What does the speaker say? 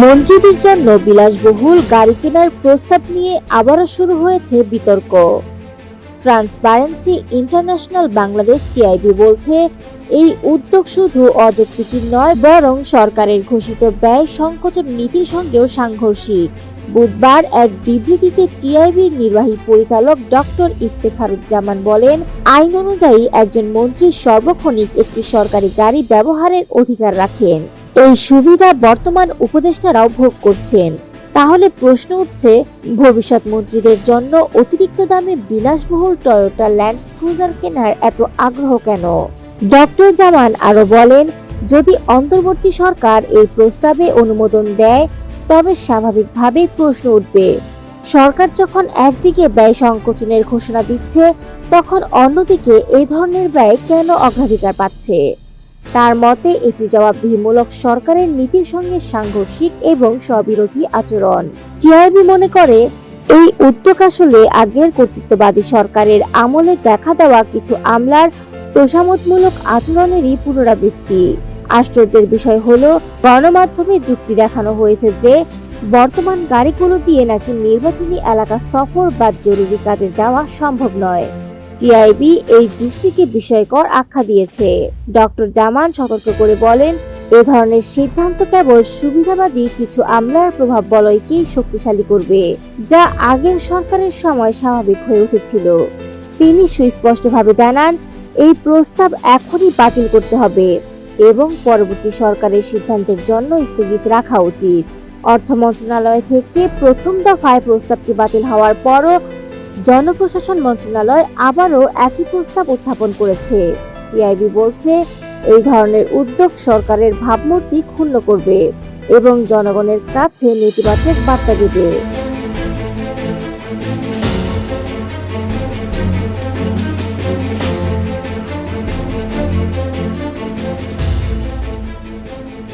মন্ত্রীদের জন্য বিলাসবহুল গাড়ি কেনার প্রস্তাব নিয়ে আবারও শুরু হয়েছে বিতর্ক। ট্রান্সপারেন্সি ইন্টারন্যাশনাল বাংলাদেশ টিআইবি বলছে, এই উদ্যোগ শুধু অযৌক্তিক নয়, বরং সরকারের ঘোষিত ব্যয় সংকোচন নীতির সঙ্গেও সাংঘর্ষিক। বুধবার এক বিবৃতিতে টিআইবির নির্বাহী পরিচালক ডক্টর ইফতেখারুজ্জামান বলেন, আইন অনুযায়ী একজন মন্ত্রী সর্বক্ষণিক একটি সরকারি গাড়ি ব্যবহারের অধিকার রাখেন। এই সুবিধা বর্তমান উপদেষ্টারাও ভোগ করছেন। তাহলে প্রশ্ন উঠছে, ভবিষ্যৎ মন্ত্রীদের জন্য অতিরিক্ত দামে বিলাসবহুল টয়োটা ল্যান্ড ক্রুজার কেনার এত আগ্রহ কেন? ডক্টর জামান আরও বলেন, যদি অন্তর্বর্তী সরকার এই প্রস্তাবে অনুমোদন দেয়, তবে স্বাভাবিকভাবেই প্রশ্ন উঠবে। সরকার যখন একদিকে ব্যয় সংকোচনের ঘোষণা দিচ্ছে, তখন অন্যদিকে এই ধরনের ব্যয় কেন অগ্রাধিকার পাচ্ছে? তার মতে, এটি জবাবদিহিমূলক সরকারের নীতির সঙ্গে সাংঘর্ষিক এবং স্ববিরোধী আচরণ। টিআইবি মনে করে, এই উদ্যোগ আসলে আগের কর্তৃত্ববাদী সরকারের আমলে দেখা দেওয়া কিছু আমলার তোষামতমূলক আচরণেরই পুনরাবৃত্তি। আশ্চর্যের বিষয় হলো, গণমাধ্যমে যুক্তি দেখানো হয়েছে যে, বর্তমান গাড়িগুলো দিয়ে নাকি নির্বাচনী এলাকা সফর বা জরুরি কাজে যাওয়া সম্ভব নয়। টিআইবি এই যুক্তিকে বিষয়কর আখ্যা দিয়েছে। ডক্টর জামান সতর্ক করে বলেন, এ ধরনের সিদ্ধান্ত কেবল সুবিধাবাদী কিছু আমলার প্রভাব বলয়কেই শক্তিশালী করবে, যা আগের সরকারের সময় স্বাভাবিক হয়ে উঠেছিল। তিনি সুস্পষ্টভাবে জানান, এই প্রস্তাব এখনই বাতিল করতে হবে এবং পরবর্তী সরকারের সিদ্ধান্তের জন্য স্থগিত রাখা উচিত। অর্থ মন্ত্রণালয় থেকে প্রথম দফায় প্রস্তাবটি বাতিল হওয়ার পরও জনপ্রশাসন মন্ত্রণালয় আবারও একই প্রস্তাব উত্থাপন করেছে। টিআইবি বলছে, এই ধরনের উদ্যোগ সরকারের ভাবমূর্তি ক্ষুণ্ণ করবে এবং জনগণের কাছে নেতিবাচক বার্তা দেবে।